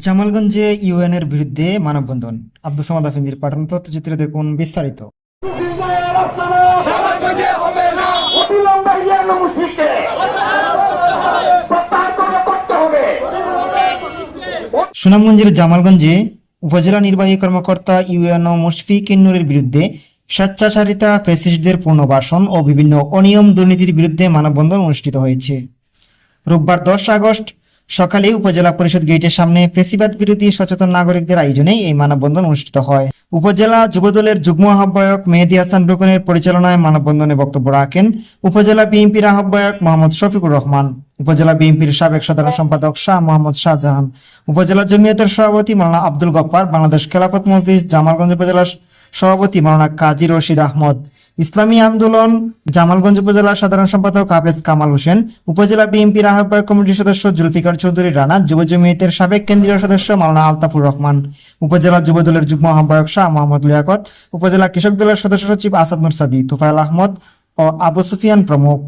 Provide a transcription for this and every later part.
জামালগঞ্জে ইউএনের বিরুদ্ধে মানববন্ধন। আব্দুল সামাদ আফিন্দির পাঠান তথ্যচিত্র দেখুন বিস্তারিত। সুনামগঞ্জের জামালগঞ্জে উপজেলা নির্বাহী কর্মকর্তা ইউএনও মুশফিক ইন্নুরের বিরুদ্ধে স্বেচ্ছাচারিতা ফেসিস্টদের পুনর্বাসন ও বিভিন্ন অনিয়ম দুর্নীতির বিরুদ্ধে মানববন্ধন অনুষ্ঠিত হয়েছে। রোববার দশ আগস্ট সকালে উপজেলা পরিষদ গেটের সামনে ফেসিবাদ বিরোধী সচেতন নাগরিকদের আয়োজনে এই মানববন্ধন অনুষ্ঠিত হয়। উপজেলা যুবদলের যুগ্ম আহ্বায়ক মেহেদি হাসান রুকনের পরিচালনায় মানববন্ধনে বক্তব্য রাখেন উপজেলা বিএনপির আহ্বায়ক মোহাম্মদ শফিকুর রহমান, উপজেলা বিএনপির সাবেক সাধারণ সম্পাদক শাহ মোহাম্মদ শাহজাহান, উপজেলা জমিয়তের সভাপতি মাওলানা আব্দুল গপ্পার বাংলাদেশ খেলাফত মজলিস, জামালগঞ্জ উপজেলা সভাপতি মাওলানা কাজী রশিদ আহমদ। ইসলামী আন্দোলন, জামালগঞ্জ উপজেলা সাধারণ সম্পাদক হাফেজ কামাল হোসেন, উপজেলা বিএনপির আহ্বায়ক কমিটির সদস্য জুলফিকার চৌধুরী রানা, যুব জমিয়তের সাবেক কেন্দ্রীয় সদস্য মাওলানা আলতাফুর রহমান, উপজেলা যুব দলের যুগ্ম আহ্বায়ক শাহ মোহাম্মদ লিয়াকত, উপজেলা কৃষক দলের সদস্য সচিব আসাদ মুরসাদি তুফাইল আহমদ ও আবু সুফিয়ান প্রমুখ।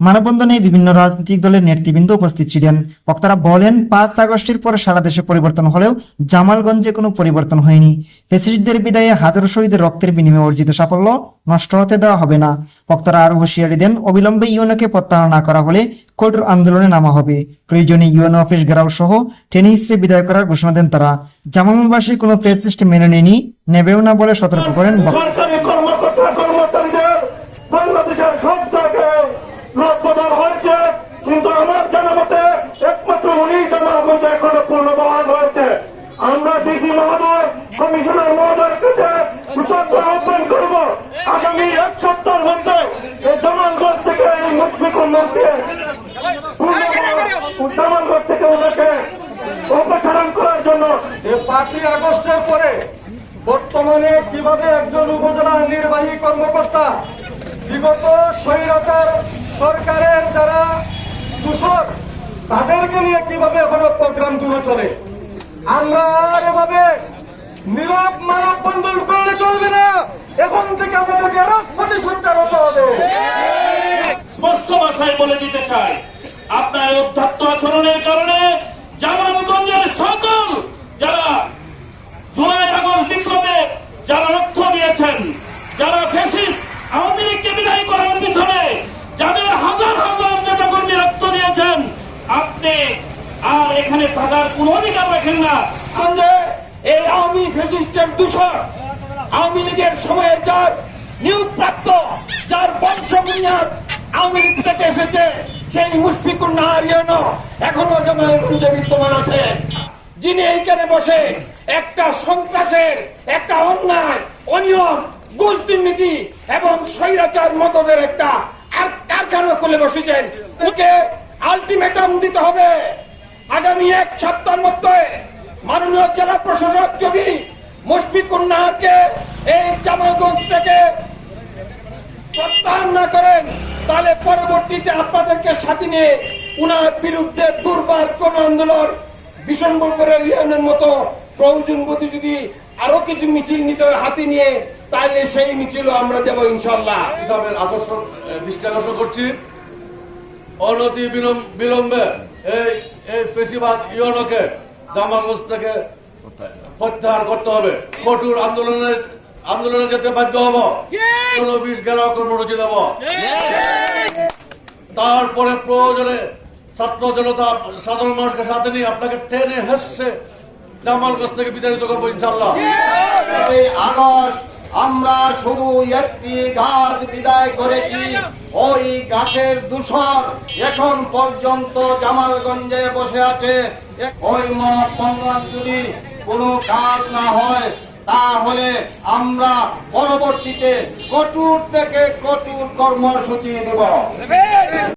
মানববন্ধনে বিভিন্ন রাজনৈতিক দলের নেতৃবৃন্দ উপস্থিত ছিলেন। বক্তারা বলেন, পাঁচ আগস্টের পরে সারা দেশে পরিবর্তন হলেও জামালগঞ্জে কোনো পরিবর্তন হয়নি। ফেসিস্টদের বিদায়ে হাজারো শহীদের রক্তের বিনিময়ে অর্জিত সাফল্য নষ্ট হতে দেওয়া হবে না। বক্তারা আরও হুঁশিয়ারি দেন, অবিলম্বে ইউএনওকে প্রত্যাহার না করা হলে কঠোর আন্দোলনে নামা হবে। প্রয়োজনে ইউএনও অফিস ঘেরাও সহ টেনে হিসেবে বিদায় করার ঘোষণা দেন তারা। জামালগঞ্জবাসী কোনো ফেসিস্ট মেনে নেয়নি, নেবেও না বলে সতর্ক করেন বক্তারা। কমিশনার মহোদয়ের কাছে সুসজ্জ আহ্বান করব। আগামী এক সপ্তাহের মধ্যে এই জামালগঞ্জ থেকে এই মুশফিকুর মধ্যে জামালগঞ্জ থেকে ওনাকে অপসারণ করার জন্য পাঁচই আগস্টের পরে বর্তমানে কীভাবে একজন উপজেলা নির্বাহী কর্মকর্তা বিগত স্বৈরতার সরকারের যারা দূষর, তাদেরকে নিয়ে কীভাবে এখনও প্রোগ্রামগুলো চলে? আমরা আর এভাবে নীরব মানব বন্ধন করলে চলবে না। এখন থেকে আমাদেরকে রাজপথে সঞ্চার হতে হবে। স্পষ্ট ভাষায় বলে দিতে চাই আপনার উদ্ধত্ত আচরণের কারণে জামালগঞ্জের সকল যারা জুলাই আগস্ট বিপ্লবে যারা রক্ত দিয়েছেন যারা ফেসিস্ট আওয়ামী লীগকে বিদায় করার পিছনে যাদের হাজার হাজার নেতাকর্মী রক্ত দিয়েছেন আপনি আর এখানে থাকার কোন অধিকার রাখেন না। এই আওয়ামী ফেসিস্টের দূষণ, আওয়ামী লীগের সময়ে যার নিয়োগ প্রাপ্ত যার বংশ বুনিয়াদ আওয়ামী লীগ থেকে এসেছে, সেই মুশফিকুর নাহারিয়ান এখনও জামালগঞ্জে বিদ্যমান আছে। যিনি এইখানে বসে একটা সন্ত্রাসের, একটা অন্যায়, অনিয়ম গোষ্ঠীনীতি এবং স্বৈরাচার মতদের একটা আর কারখানা খুলে বসেছেন। ওকে আলটিমেটাম দিতে হবে। আগামী এক সপ্তাহের মধ্যে মাননীয় জেলা প্রশাসক যদি মুশফিকুর নাহারকে এই জামালগঞ্জ থেকে প্রত্যাহার না করেন, তাহলে পরবর্তীতে আপনাদেরকে সাথে নিয়ে উনার বিরুদ্ধে দুর্বার কোন আন্দোলন বিশম্বরের ইউনিয়নের মতো প্রয়োজন বোধে যদি আরও কিছু মিছিল নিতে হাতে নিয়ে, তাহলে সেই মিছিল আমরা দেবো ইনশাল্লাহ আদর্শ দৃষ্টি করছি। অনতি বিলম- বিলম্বে, এই এই পেশিবাদ ইয়নকে প্রত্যাহার করতে হবে। কঠোর আন্দোলনের আন্দোলনে যেতে বাধ্য হব। দেব তারপরে প্রয়োজনে ছাত্র জনতা সাধারণ মানুষকে সাথে নিয়ে আপনাকে টেনে হেসছে জামালগঞ্জ থেকে বিতাড়িত করব ইনশাল্লাহ আমরা শুধু একটি গাছ বিদায় করেছি। ওই গাছের দূষণ এখন পর্যন্ত জামালগঞ্জে বসে আছে। ওই যদি কোনো কাজ না হয়। তাহলে আমরা পরবর্তীতে কঠোর থেকে কঠোর কর্মসূচি দেব।